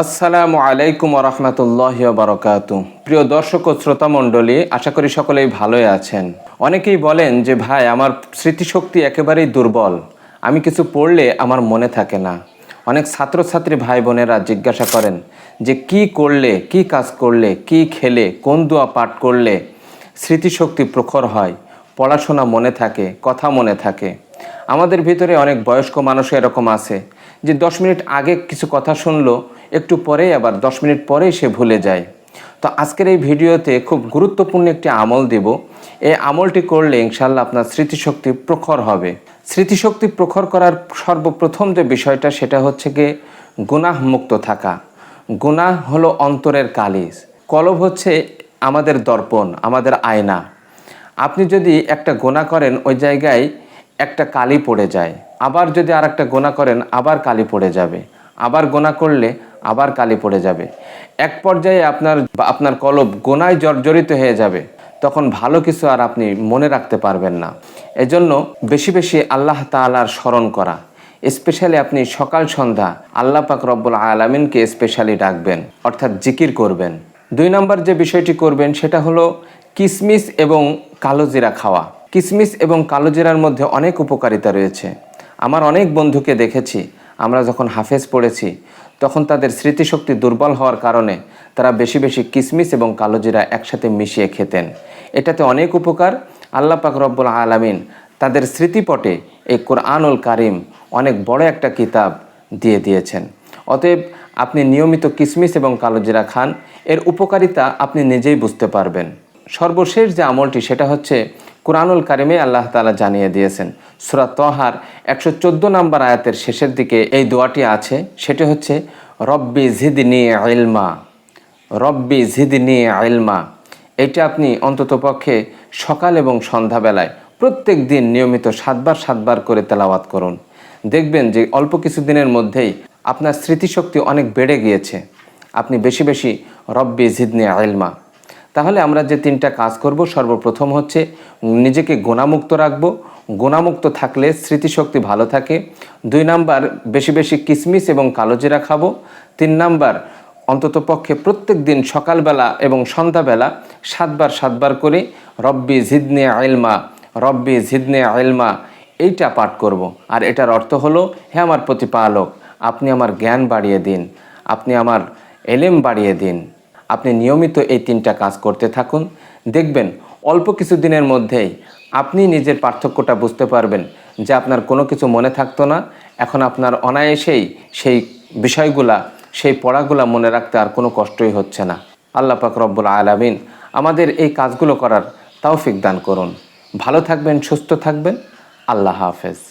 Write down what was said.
আসসালামু আলাইকুম রহমতুল্লাহ বারকাত। প্রিয় দর্শক ও শ্রোতা মণ্ডলী, আশা করি সকলেই ভালোই আছেন। অনেকেই বলেন যে, ভাই, আমার স্মৃতিশক্তি একেবারেই দুর্বল। আমি কিছু পড়লে আমার মনে থাকে না। অনেক ছাত্রছাত্রী ভাই বোনেরা জিজ্ঞাসা করেন যে, কি করলে, কি কাজ করলে, কি খেলে, কোন দোয়া পাঠ করলে স্মৃতিশক্তি প্রখর হয়? পড়াশোনা মনে থাকে, কথা মনে থাকে। আমাদের ভিতরে অনেক বয়স্ক মানুষ এরকম আছে যে, দশ মিনিট আগে কিছু কথা শুনলো একটু পরেই আবার দশ মিনিট পরেই সে ভুলে যায়। তো আজকের এই ভিডিওতে খুব গুরুত্বপূর্ণ একটি আমল দেব। এই আমলটি করলে ইনশাল্লাহ আপনার স্মৃতিশক্তি প্রখর হবে। স্মৃতিশক্তি প্রখর করার সর্বপ্রথম যে বিষয়টা, সেটা হচ্ছে গিয়ে গুনাহ মুক্ত থাকা। গুনাহ হলো অন্তরের কালিজ। কলব হচ্ছে আমাদের দর্পণ, আমাদের আয়না। আপনি যদি একটা গোনা করেন, ওই জায়গায় একটা কালি পড়ে যায়। আবার যদি আর একটা গোনা করেন, আবার কালি পড়ে যাবে। আবার গোনা করলে আবার কালি পড়ে যাবে। এক পর্যায়ে আপনার আপনার কলব গোনায় জর্জরিত হয়ে যাবে। তখন ভালো কিছু আর আপনি মনে রাখতে পারবেন না। এজন্য বেশি বেশি আল্লাহ তাআলার স্মরণ করা। স্পেশালি আপনি সকাল সন্ধ্যা আল্লাহ পাক রব্বুল আলমিনকে স্পেশালি ডাকবেন, অর্থাৎ জিকির করবেন। দুই নম্বর যে বিষয়টি করবেন সেটা হলো কিসমিস এবং কালোজিরা খাওয়া। কিসমিস এবং কালোজিরার মধ্যে অনেক উপকারিতা রয়েছে। আমার অনেক বন্ধুকে দেখেছি আমরা যখন হাফেজ পড়েছি, তখন তাদের স্মৃতিশক্তি দুর্বল হওয়ার কারণে তারা বেশি বেশি কিসমিস এবং কালোজিরা একসাথে মিশিয়ে খেতেন। এটাতে অনেক উপকার। আল্লাহ পাক রব্বুল আলামিন তাদের স্মৃতিপটে এই কোরআনুল কারিম অনেক বড় একটা কিতাব দিয়ে দিয়েছেন। অতএব আপনি নিয়মিত কিসমিস এবং কালোজিরা খান, এর উপকারিতা আপনি নিজেই বুঝতে পারবেন। সর্বশেষ যে আমলটি, সেটা হচ্ছে কোরআনুল কারিমে আল্লাহ তালা জানিয়ে দিয়েছেন। সুরাত তহার একশো চোদ্দ নম্বর আয়াতের শেষের দিকে এই দোয়াটি আছে। সেটি হচ্ছে, রব্বি জিদনি ইলমা, রব্বি জিদনি ইলমা। এটা আপনি অন্ততপক্ষে সকাল এবং সন্ধ্যাবেলায় প্রত্যেক দিন নিয়মিত সাতবার সাতবার করে তেলাওয়াত করুন। দেখবেন যে অল্প কিছু দিনের মধ্যেই আপনার স্মৃতিশক্তি অনেক বেড়ে গিয়েছে। আপনি বেশি বেশি রব্বি জিদনি ইলমা তাহলে আমরা যে তিনটা কাজ করব, সর্বপ্রথম হচ্ছে নিজেকে গোনামুক্ত রাখব। গোনামুক্ত থাকলে স্মৃতিশক্তি ভালো থাকে। দুই নাম্বার, বেশি বেশি কিসমিস এবং কালোজিরা খাব। তিন নাম্বার, অন্তত পক্ষে প্রত্যেক দিন সকালবেলা এবং সন্ধ্যাবেলা সাতবার সাতবার করে রব্বি জিদনে আইলমা, রব্বি জিদনে আইলমা, এইটা পাঠ করব। আর এটার অর্থ হলো, হে আমার প্রতিপালক, আপনি আমার জ্ঞান বাড়িয়ে দিন, আপনি আমার এলেম বাড়িয়ে দিন। আপনি নিয়মিত এই তিনটা কাজ করতে থাকুন। দেখবেন অল্প কিছু দিনের মধ্যেই আপনি নিজের পার্থক্যটা বুঝতে পারবেন যে আপনার কোনো কিছু মনে থাকতো না। এখন আপনার অনায়াসেই সেই বিষয়গুলা, সেই পড়াগুলা মনে রাখতে আর কোনো কষ্টই হচ্ছে না। আল্লাহ পাক রব্বুল আলামিন আমাদের এই কাজগুলো করার তৌফিক দান করুন। ভালো থাকবেন, সুস্থ থাকবেন। আল্লাহ হাফেজ।